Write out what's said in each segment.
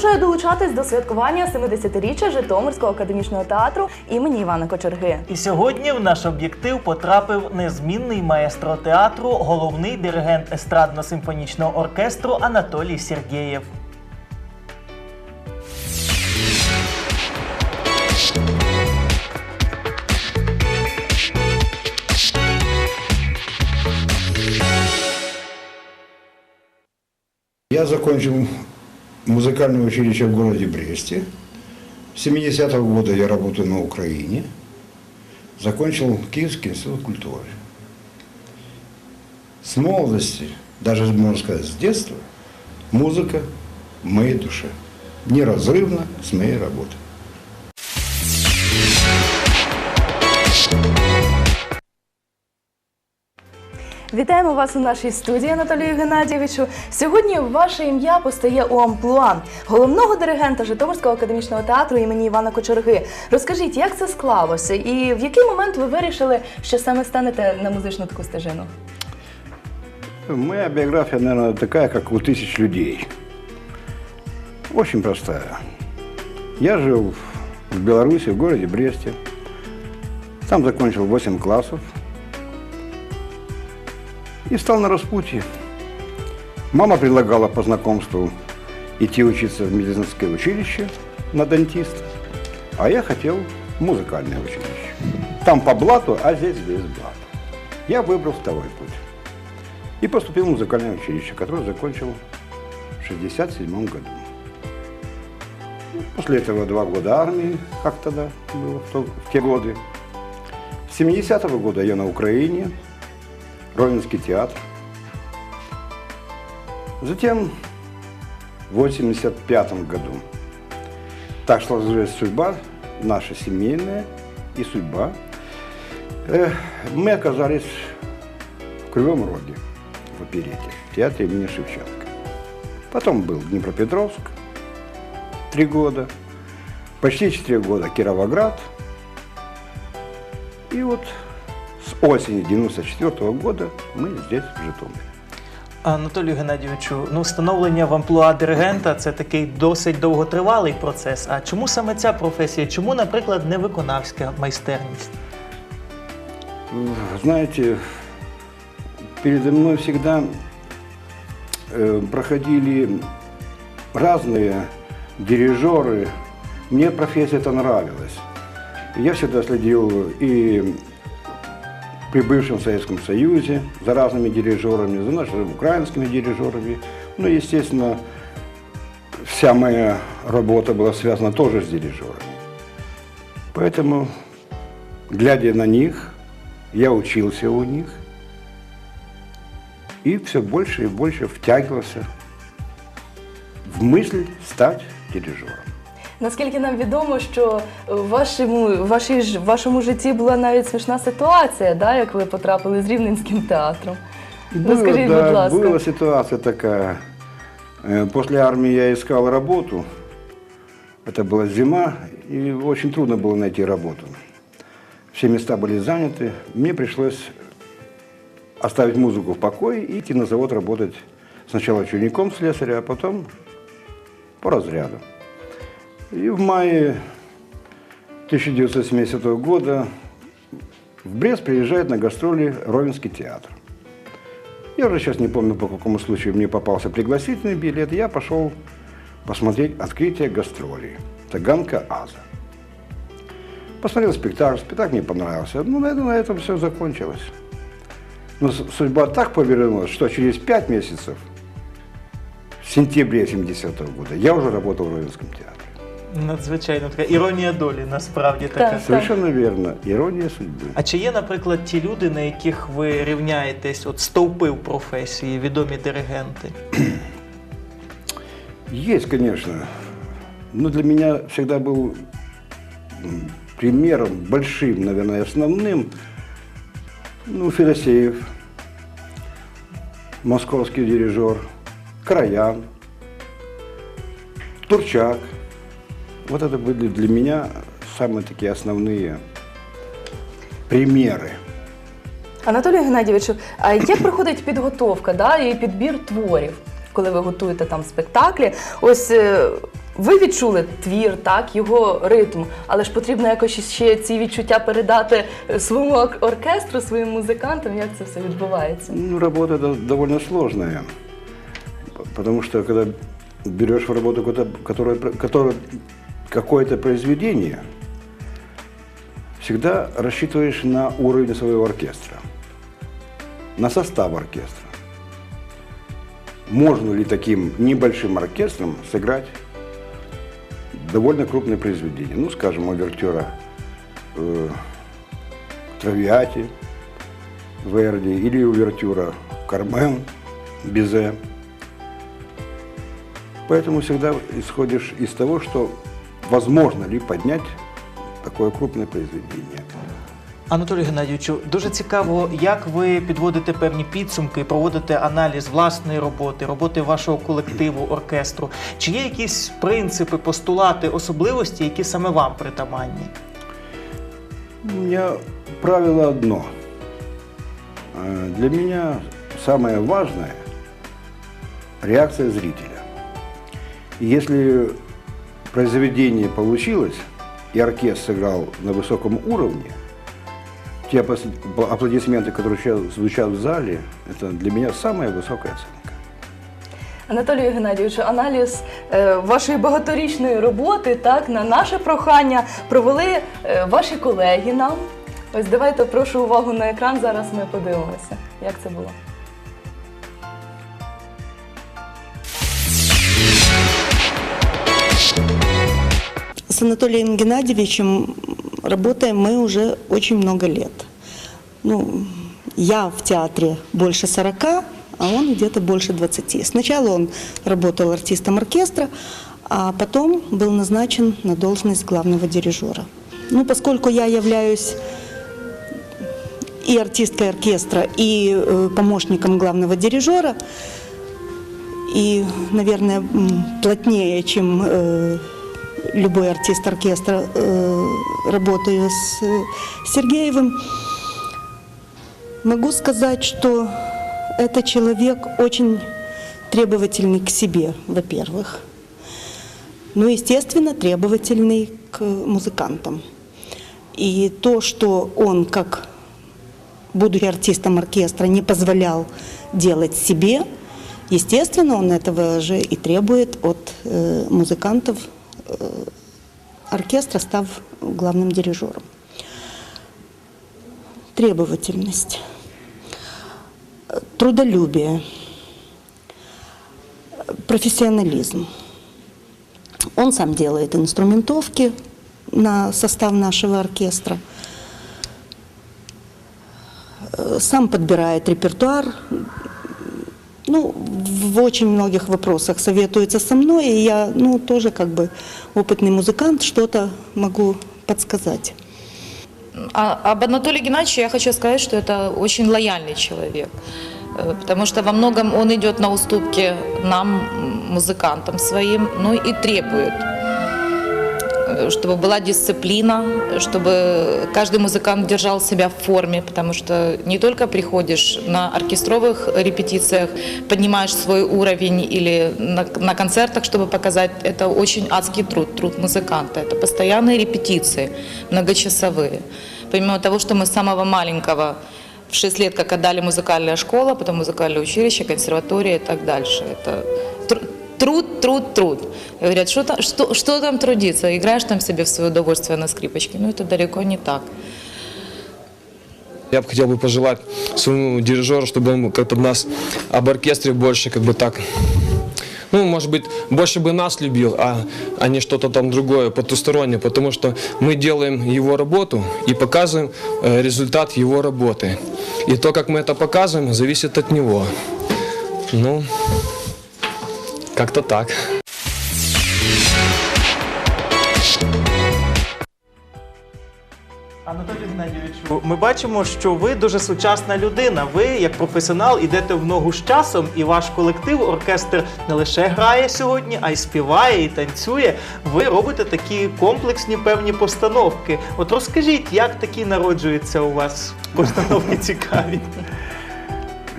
продовжує долучатись до святкування 70-річчя Житомирського академічного театру імені Івана Кочерги. І сьогодні в наш об'єктив потрапив незмінний маестро театру, головний диригент естрадно-симфонічного оркестру Анатолій Сергєєв. Я закончил музыкальное училище в городе Бресте. С 70-го года я работаю на Украине. Закончил Киевский институт культуры. С молодости, даже можно сказать с детства, музыка в моей душе. Неразрывно с моей работой. Вітаємо вас у нашій студії, Анатолію Геннадійовичу. Сьогодні ваше ім'я постає у амплуа головного диригента Житомирського академічного театру імені Івана Кочерги. Розкажіть, як це склалося, і в який момент ви вирішили, що саме станете на музичну таку стежину? Моя биография, наверное, такая, как у тысяч людей. Очень простая. Я жил в Беларуси, в городе Бресте. Там закончил 8 классов. И стал на распутье. Мама предлагала по знакомству идти учиться в медицинское училище на дантиста. А я хотел музыкальное училище. Там по блату, а здесь без блата. Я выбрал второй путь. И поступил в музыкальное училище, которое закончил в 67 году. После этого два года армии, как тогда было в, то- в те годы. С 70-го года я на Украине, Ровенский театр. Затем в 85 году так сложилась судьба, наша семейная и судьба. Э, Мы оказались в Кривом Роге, в оперете, в театре имени Шевченко. Потом был Днепропетровск, три года, почти четыре года Кировоград. И вот осени 94 года мы здесь, в Житомире. Анатолію Геннадійовичу, ну встановлення в амплуа диригента це такий досить довготривалий процес. А чому саме ця професія? Чому, наприклад, не виконавська майстерність? Знаете, передо мной всегда э, проходили разные дирижеры. Мне профессия эта нравилась. Я всегда следил и при бывшем Советском Союзе за разными дирижерами, за нашими украинскими дирижерами. Ну, естественно, вся моя работа была связана тоже с дирижерами. Поэтому, глядя на них, я учился у них и все больше и больше втягивался в мысль стать дирижером. Наскільки нам відомо, що в вашому, в вашій, ж- в вашому житті була навіть смішна ситуація, да, як ви потрапили з Рівненським театром. Розкажіть, да, будь ласка. была ситуация такая. Э, После армии я искал работу. Это была зима, и очень трудно было найти работу. Все места были заняты. Мне пришлось оставить музыку в покое и идти на завод работать сначала учеником слесаря, а потом по разряду. И в мае 1970 года в Брест приезжает на гастроли Ровенский театр. Я уже сейчас не помню, по какому случаю мне попался пригласительный билет. Я пошел посмотреть открытие гастролей. Таганка Аза. Посмотрел спектакль, спектакль мне понравился. Ну, на этом, на этом все закончилось. Но судьба так повернулась, что через пять месяцев, в сентябре 70 года, я уже работал в Ровенском театре. Надзвичайно така іронія долі, насправді така. Так. Совершенно верно. Ирония судьбы. А чи є, наприклад, ті люди, на яких ви рівняєтесь, от стовпи в професії, відомі диригенти? Есть, конечно. Но для меня всегда был м, примером большим, наверное, основным, ну, Федосеев, московский дирижер, Краян, Турчак. Вот это были для меня самые такие основные примеры. Анатолію Геннадійовичу, а як проходить підготовка да, і підбір творів, коли ви готуєте там спектаклі? Ось е, ви відчули твір, так, його ритм, але ж потрібно якось ще ці відчуття передати е, своєму ор- оркестру, своїм музикантам. Як це все відбувається? Ну, работа до- довольно сложная, п- потому что когда берешь в работу какое-то, которое, которое, какое-то произведение, всегда рассчитываешь на уровень своего оркестра, на состав оркестра. Можно ли таким небольшим оркестром сыграть довольно крупное произведение? Ну, скажем, овертюра э, Травиати, Верди или увертюра Кармен, Бизе. Поэтому всегда исходишь из того, что возможно ли поднять такое крупное произведение. Анатолію Геннадійовичу, дуже цікаво, як ви підводите певні підсумки, проводите аналіз власної роботи, роботи вашого колективу, оркестру. Чи є якісь принципи, постулати, особливості, які саме вам притаманні? У меня правило одно. Э, Для меня самое важное – реакция зрителя. Если произведение получилось, и оркестр сыграл на высоком уровне, те апос- аплодисменты, которые сейчас звучат в зале, это для меня самая высокая оценка. Анатолію Геннадійовичу, аналіз е, вашої багаторічної роботи, так, на наше прохання провели е, ваші колеги нам. Ось давайте прошу увагу на екран. Зараз ми подивимося, як це було. С Анатолием Геннадьевичем работаем мы уже очень много лет. Ну, я в театре больше 40, а он где-то больше 20. Сначала он работал артистом оркестра, а потом был назначен на должность главного дирижера. Ну, поскольку я являюсь и артисткой оркестра, и э, помощником главного дирижера, и, наверное, плотнее, чем э, любой артист оркестра, э, работаю с э, Сергеевым, могу сказать, что это человек очень требовательный к себе, во-первых. Ну, естественно, требовательный к музыкантам. И то, что он, как будучи артистом оркестра, не позволял делать себе, естественно, он этого же и требует от э, музыкантов оркестра, став главным дирижером. Требовательность, э, трудолюбие, э, профессионализм. Он сам делает инструментовки на состав нашего оркестра – Э, сам подбирает репертуар. Ну, в очень многих вопросах советуется со мной, и я, ну, тоже как бы опытный музыкант, что-то могу подсказать. А, об Анатолии Геннадьевиче я хочу сказать, что это очень лояльный человек. Э, Потому что во многом он идет на уступки нам, м, музыкантам своим, ну и требует, э, чтобы была дисциплина, чтобы каждый музыкант держал себя в форме, потому что не только приходишь на оркестровых репетициях, поднимаешь свой уровень или на, на концертах, чтобы показать, это очень адский труд, труд музыканта. Это постоянные репетиции, многочасовые. Помимо того, что мы с самого маленького в 6 лет как отдали музыкальная школа, потом музыкальное училище, консерватория и так дальше. Это труд, труд, труд. И говорят, что там, что, что там трудиться? Играешь там себе в свое удовольствие на скрипочке? Ну, это далеко не так. Я бы хотел бы пожелать своему дирижеру, чтобы он как-то нас об оркестре больше как бы так, ну, может быть, больше бы нас любил, а, а не что-то там другое, потустороннее, потому что мы делаем его работу и показываем э, результат его работы. И то, как мы это показываем, зависит от него. Ну, как-то так. Анатолію Геннадійовичу, ми бачимо, що ви дуже сучасна людина. Ви, як професіонал, ідете в ногу з часом, і ваш колектив, оркестр не лише грає сьогодні, а й співає, і танцює. Ви робите такі комплексні певні постановки. От розкажіть, як такі народжуються у вас постановки цікаві?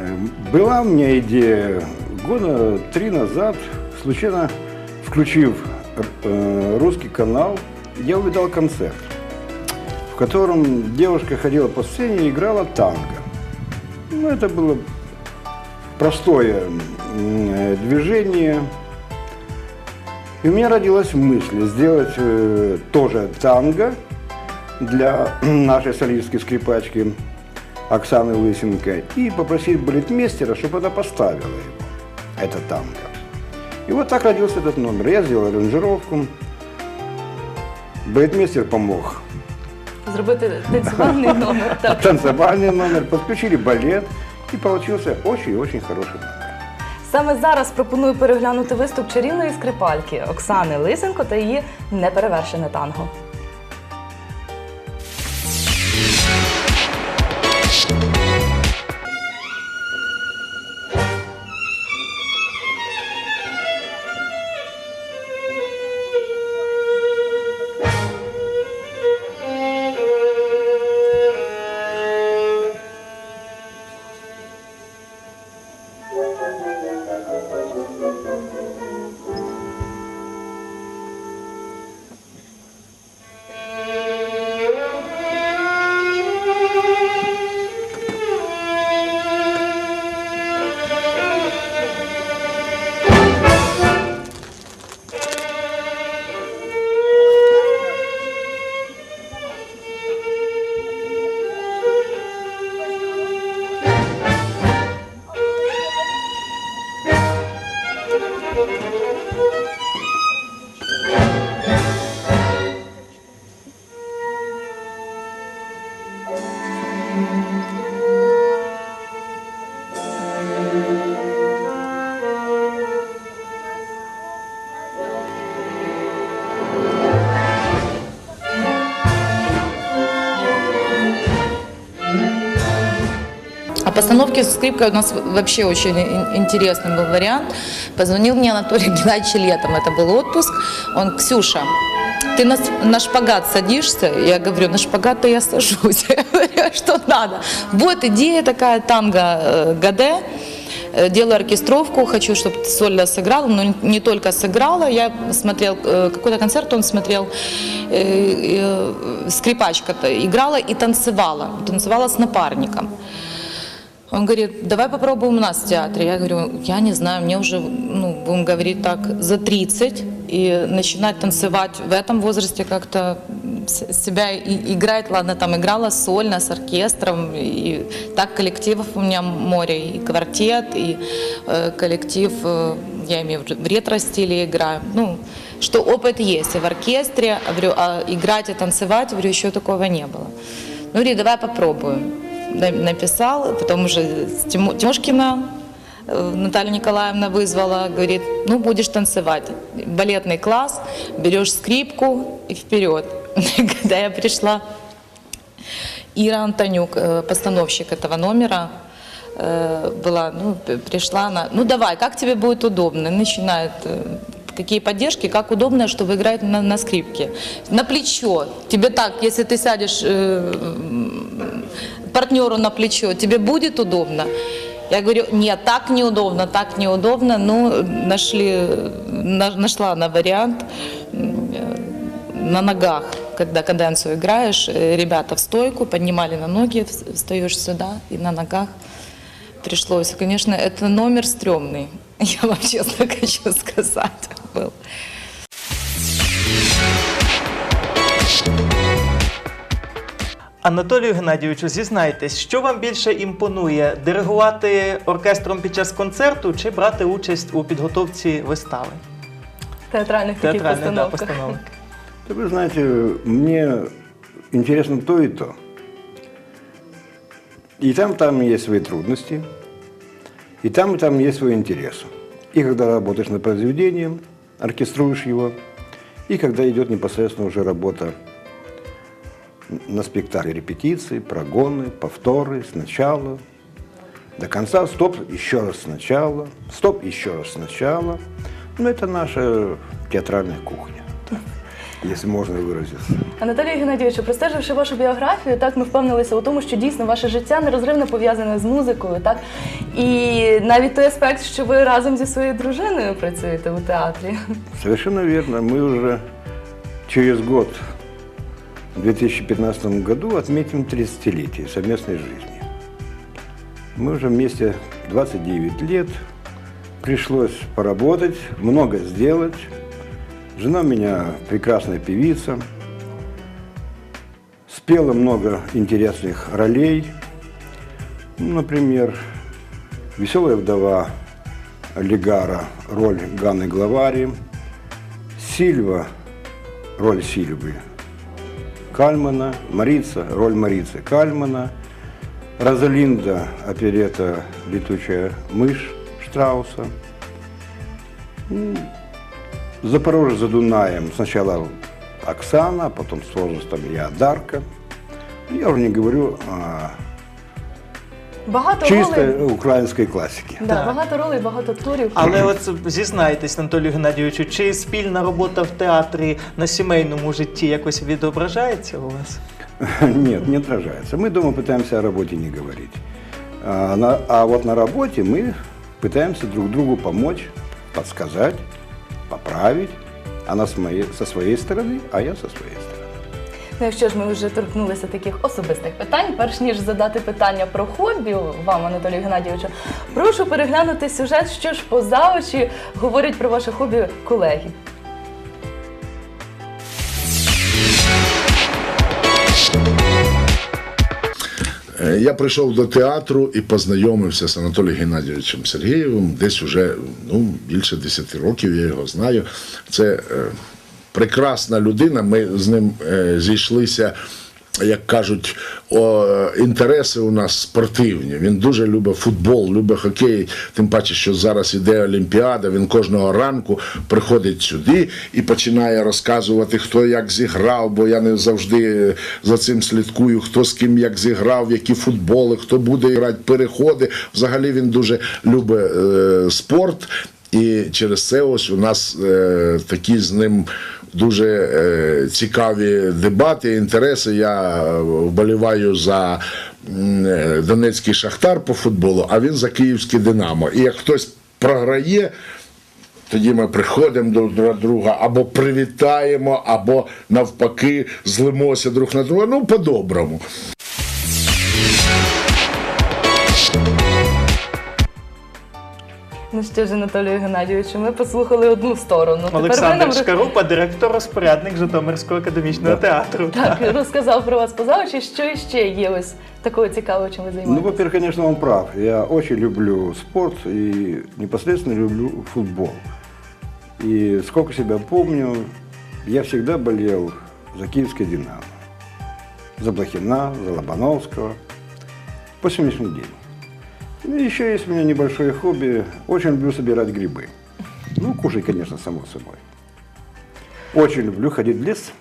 Э, Была у меня идея года три назад, случайно включив э, русский канал, я увидал концерт, в котором девушка ходила по сцене и играла танго. Ну, это было простое э, движение. И у меня родилась мысль сделать э, тоже танго для нашей солистской скрипачки Оксаны Лысенко и попросить балетмейстера, чтобы она поставила его, это танго. И вот так родился этот номер. Я сделал аранжировку. Балетмейстер помог. Зробити танцювальний номер. Так. Танцевальный номер, подключили балет, и получился очень-очень хороший номер. Саме зараз пропоную переглянути виступ чарівної скрипальки Оксани Лисенко та її неперевершене танго. А постановки с скрипкой у нас вообще очень ин- интересный был вариант. Позвонил мне Анатолий Геннадьевич летом, это был отпуск. Он, Ксюша, ты на, на шпагат садишься? Я говорю, на шпагат-то я сажусь. Я говорю, что надо? Вот идея такая, танго э, Гаде. Э, Делаю оркестровку, хочу, чтобы ты сольно сыграла, но не- только сыграла. Я смотрел, э, какой-то концерт он смотрел, скрипачка-то играла и танцевала. Танцевала с напарником. Он говорит, давай попробуем у нас в театре. Я говорю, я не знаю, мне уже, ну, будем говорить так, за 30. И начинать танцевать в этом возрасте как-то себя и, играть. Ладно, там играла сольно с оркестром. И так коллективов у меня море. И квартет, и э, коллектив, э, я имею в виду, в ретро-стиле играю. Ну, что опыт есть. И в оркестре, говорю, а играть и танцевать, говорю, еще такого не было. Ну, говорит, давай попробуем написал, потом уже с Тимо- Тёшкина э, Наталья Николаевна вызвала, говорит, ну будешь танцевать. Балетный класс, берешь скрипку и вперед. Когда я пришла, Ира Антонюк, э, постановщик этого номера, э, была, ну, п- пришла она, ну давай, как тебе будет удобно? Начинает, э, какие поддержки, как удобно, чтобы играть на, на скрипке. На плечо. Тебе так, если ты сядешь э, партнеру на плечо, тебе будет удобно? Я говорю, нет, так неудобно, так неудобно. Ну, нашли, на- нашла на вариант м, э, на ногах, когда каденцию играешь, э, ребята в стойку поднимали на ноги, вс- встаешь сюда и на ногах пришлось. Конечно, это номер стрёмный, я вам честно хочу сказать был. Анатолію Геннадійовичу, зізнайтесь, що вам більше імпонує диригувати оркестром під час концерту чи брати участь у підготовці вистави? Театральних таких Театральних да, постановках. постановок. Да Вы знаете, мне интересно то и то. И там, там есть свои трудности, и там, и там есть свой интерес. И когда работаешь над произведением, оркеструешь его, и когда идет непосредственно уже работа на спектакле, репетиции, прогоны, повторы, сначала, до конца, стоп, еще раз сначала, стоп, еще раз сначала. Ну, это наша театральная кухня. если можно выразиться. Анатолію Геннадійовичу, простеживши вашу біографію, так ми впевнилися у тому, що дійсно ваше життя нерозривно пов'язане з музикою, так і навіть той аспект, що ви разом зі своєю дружиною працюєте у театрі. Совершенно верно. Мы уже через год, в 2015 году, отметим 30-летие совместной жизни. Мы уже вместе 29 лет. Пришлось поработать, много сделать. Жена у меня прекрасная певица. Спела много интересных ролей. Например, «Веселая вдова» Олигара, роль Ганны Главари. Сильва, роль Сильвы Кальмана, Марица, роль Марицы Кальмана, Розалинда, оперета «Летучая мышь» Штрауса, М, Запорожье за Дунаем сначала Оксана, потом с возрастом я Дарка. Я уже не говорю о Багато чистой ролей, украинской классике. да, Так. багато ролей, багато турів. Але от зізнайтесь, Анатолію Геннадійовичу, чи спільна робота в театрі на сімейному житті якось відображається у вас? Нет, не отражается. Мы дома пытаемся о работе не говорить. А, на- а вот на работе мы пытаемся друг другу помочь, подсказать, поправить. Она с моей, со своей стороны, а я со своей стороны. Ну, якщо ж ми вже торкнулися таких особистих питань, перш ніж задати питання про хобі вам, Анатолію Геннадійовичу, прошу переглянути сюжет, що ж поза очі говорять про ваше хобі колеги. Е, Я прийшов до театру і познайомився з Анатолієм Геннадійовичем Сергієвим. Десь уже ну, більше 10 років я його знаю. Це е, прекрасна людина. Ми з ним е, зійшлися. Як кажуть, інтереси у нас спортивні. Він дуже любить футбол, любить хокей. Тим паче, що зараз іде Олімпіада. Він кожного ранку приходить сюди і починає розказувати, хто як зіграв, бо я не завжди за цим слідкую, хто з ким як зіграв, які футболи, хто буде грати, переходи. Взагалі він дуже любить е, спорт. І через це ось у нас е, такі з ним дуже е, цікаві дебати, інтереси. Я е, вболіваю за е, Донецький Шахтар по футболу, а він за Київське Динамо. І як хтось програє, тоді ми приходимо до друга або привітаємо, або навпаки злимося друг на друга. Ну, по-доброму. Що ж, Анатолію Геннадійовичу, ми послухали одну сторону. Олександр нам Шкарупа, директор-розпорядник Житомирського академічного театру. так, розказав про вас поза очі, що іще є ось такого цікавого, чим ви Ну, займаєтесь. во-первых, конечно, он прав. Я очень люблю спорт и непосредственно люблю футбол. И сколько себя помню, я всегда болел за киевский «Динамо». За Блохина, за Лобановского. По сегодняшний день. Ну, и еще есть у меня небольшое хобби. Очень люблю собирать грибы. Ну, кушать, конечно, само собой. Очень люблю ходить в лес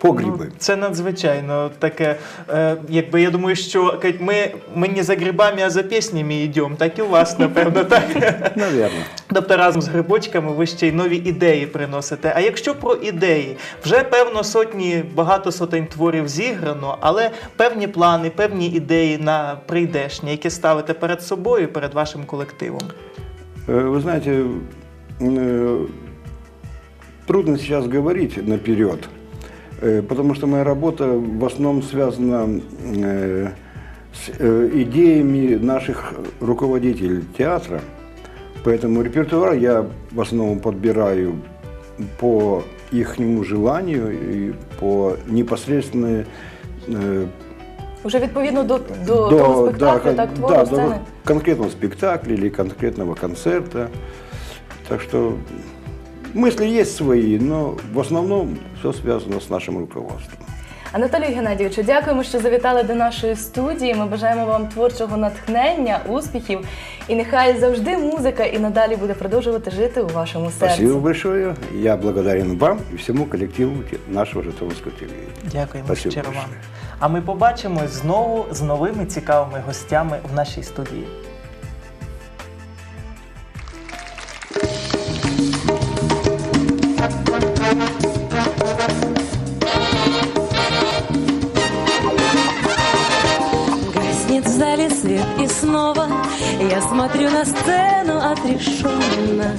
по грибы. Ну, це надзвичайно таке. Е, якби я думаю, що кажуть, ми, ми не за грибами, а за піснями йдемо. Так і у вас, напевно, так. Наверное. Тобто разом з грибочками ви ще й нові ідеї приносите. А якщо про ідеї, вже певно сотні, багато сотень творів зіграно, але певні плани, певні ідеї на прийдешні, які ставите перед собою, і перед вашим колективом. Э, Вы знаете, э, трудно сейчас говорить наперед, э, потому что моя работа в основном связана э, с э, идеями наших руководителей театра. Поэтому репертуар я в основном подбираю по их желанию и по непосредственной э, Уже відповідно до, до, того спектаклю, кон- так, твору да, сцени. до конкретного спектакля или конкретного концерта. Так что мысли есть свои, но в основном все связано с нашим руководством. Анатолію Геннадійовичу, дякуємо, що завітали до нашої студії. Ми бажаємо вам творчого натхнення, успіхів. І нехай завжди музика і надалі буде продовжувати жити у вашому серці. Спасибо большое. Я благодарен вам и всему коллективу те- нашего Житомирского. Дякуємо Спасибо щиро вам. А ми побачимось знову з новими цікавими гостями в нашій студії. Свет и снова я смотрю на сцену отрешенно.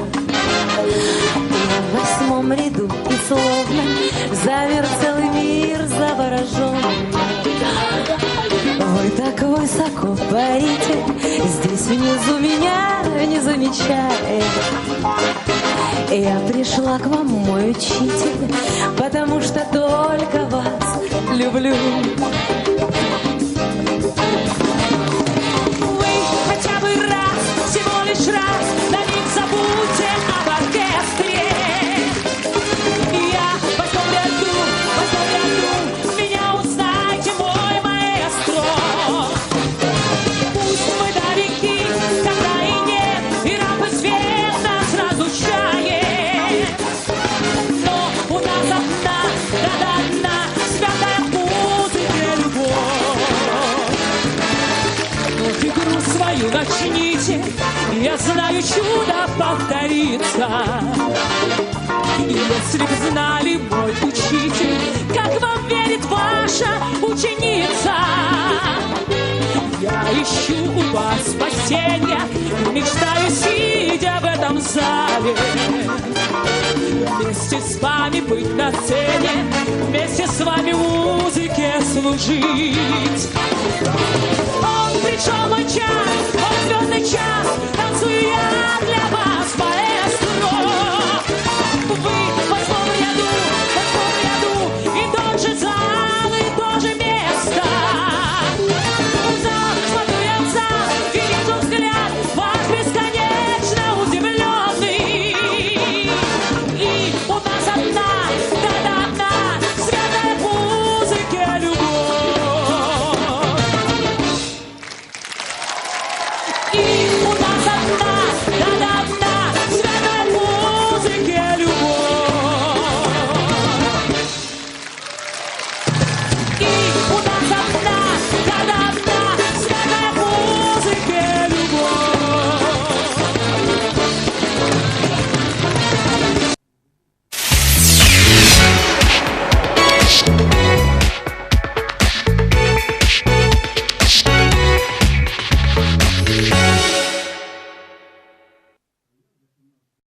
Я в восьмом ряду и словно замер целый мир заворожен. Вы так высоко парите, здесь внизу меня не замечает. Я пришла к вам, мой учитель, потому что только вас люблю. Ваша ученица. Я ищу у вас спасения, мечтаю, сидя в этом зале. Вместе с вами быть на сцене, вместе с вами музыке служить. Он пришел мой час, он звездный час, танцую я